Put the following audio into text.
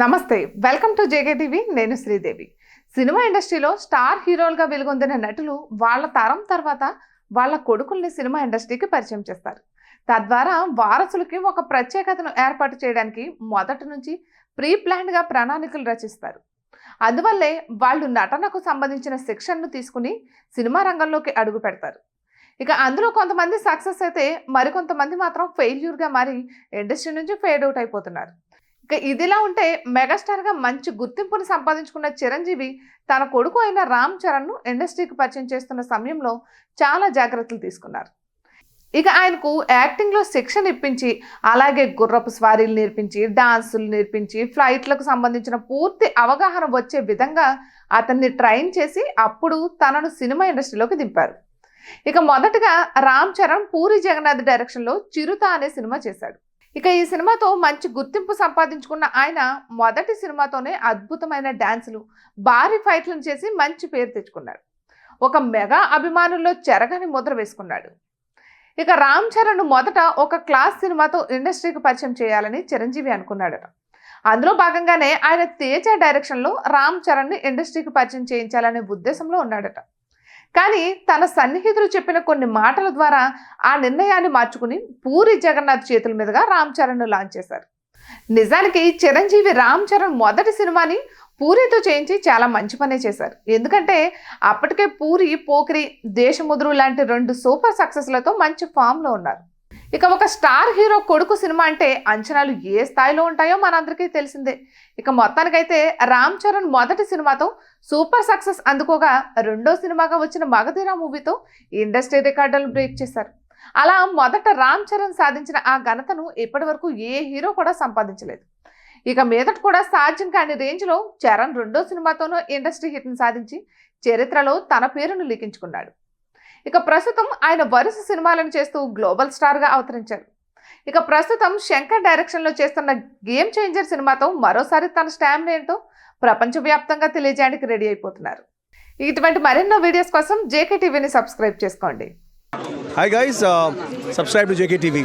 నమస్తే welcome to JK TV నేను Sridevi. Cinema ఇండస్ట్రీలో స్టార్ హీరోలుగా వెలుగొందిన నటులు వాళ్ళ తరం తర్వాత వాళ్ళ కొడుకుల్ని సినిమా ఇండస్ట్రీకి పరిచయం చేస్తారు. తద్వారా వారసులకి ఒక ప్రత్యేకతను ఏర్పాటు చేయడానికి మొదటి నుంచి ప్రీ ప్లాన్డ్గా ప్రణాళికలు రచిస్తారు. అందువల్లే వాళ్ళు నటనకు సంబంధించిన శిక్షణను తీసుకుని సినిమా రంగంలోకి అడుగు పెడతారు. ఇక అందులో కొంతమంది సక్సెస్ అయితే మరికొంతమంది మాత్రం ఫెయిల్యూర్గా మారి ఇండస్ట్రీ నుంచి ఫేడ్ అవుట్ అయిపోతున్నారు. ఇక ఇదిలా ఉంటే మెగాస్టార్గా మంచి గుర్తింపును సంపాదించుకున్న చిరంజీవి తన కొడుకు అయిన రామ్ చరణ్ను ఇండస్ట్రీకి పరిచయం చేస్తున్న సమయంలో చాలా జాగ్రత్తలు తీసుకున్నారు. ఇక ఆయనకు యాక్టింగ్లో శిక్షణ ఇప్పించి అలాగే గుర్రపు స్వారీలు నేర్పించి డాన్సులు నేర్పించి ఫ్లైట్లకు సంబంధించిన పూర్తి అవగాహన వచ్చే విధంగా అతన్ని ట్రైన్ చేసి అప్పుడు తనను సినిమా ఇండస్ట్రీలోకి దింపారు. ఇక మొదటగా రామ్ చరణ్ పూరి జగన్నాథ్ డైరెక్షన్లో చిరుత అనే సినిమా చేశాడు. ఇక ఈ సినిమాతో మంచి గుర్తింపు సంపాదించుకున్న ఆయన మొదటి సినిమాతోనే అద్భుతమైన డాన్సులు భారీ ఫైట్లను చేసి మంచి పేరు తెచ్చుకున్నాడు. ఒక మెగా అభిమానుల్లో చెరగని ముద్ర వేసుకున్నాడు. ఇక రామ్ చరణ్ మొదట ఒక క్లాస్ సినిమాతో ఇండస్ట్రీకి పరిచయం చేయాలని చిరంజీవి అనుకున్నాడట. అందులో భాగంగానే ఆయన తేజ డైరెక్షన్లో రామ్ చరణ్ని ఇండస్ట్రీకి పరిచయం చేయించాలనే ఉద్దేశంలో ఉన్నాడట. కానీ తన సన్నిహితులు చెప్పిన కొన్ని మాటల ద్వారా ఆ నిర్ణయాన్ని మార్చుకుని పూరి జగన్నాథ్ చేతుల మీదుగా రామ్ చరణ్ను లాంచ్ చేశారు. నిజానికి చిరంజీవి రామ్ చరణ్ మొదటి సినిమాని పూరితో చేయించి చాలా మంచి పనే చేశారు. ఎందుకంటే అప్పటికే పూరి పోకిరి దేశముద్రు లాంటి రెండు సూపర్ సక్సెస్లతో మంచి ఫామ్లో ఉన్నారు. ఇక ఒక స్టార్ హీరో కొడుకు సినిమా అంటే అంచనాలు ఏ స్థాయిలో ఉంటాయో మనందరికీ తెలిసిందే. ఇక మొత్తానికైతే రామ్ చరణ్ మొదటి సినిమాతో సూపర్ సక్సెస్ అందుకోగా రెండో సినిమాగా వచ్చిన మగధీర మూవీతో ఇండస్ట్రీ రికార్డులను బ్రేక్ చేశారు. అలా మొదట రామ్ చరణ్ సాధించిన ఆ ఘనతను ఇప్పటి వరకు ఏ హీరో కూడా సంపాదించలేదు. ఇక మీదట కూడా సాధ్యం కాని రేంజ్లో చరణ్ రెండో సినిమాతోనూ ఇండస్ట్రీ హిట్ని సాధించి చరిత్రలో తన పేరును లిఖించుకున్నాడు. ఇక ప్రస్తుతం ఆయన వరుస సినిమాలను చేస్తూ గ్లోబల్ స్టార్గా అవతరించారు. ఇక ప్రస్తుతం శంకర్ డైరెక్షన్లో చేస్తున్న గేమ్ చేంజర్ సినిమాతో మరోసారి తన స్టామినా ఏంటో ప్రపంచవ్యాప్తంగా తెలియజేయడానికి రెడీ అయిపోతున్నారు. ఇటువంటి మరెన్నో వీడియోస్ కోసం జేకే టీవీని సబ్స్క్రైబ్ చేసుకోండి. Hi guys subscribe to JK TV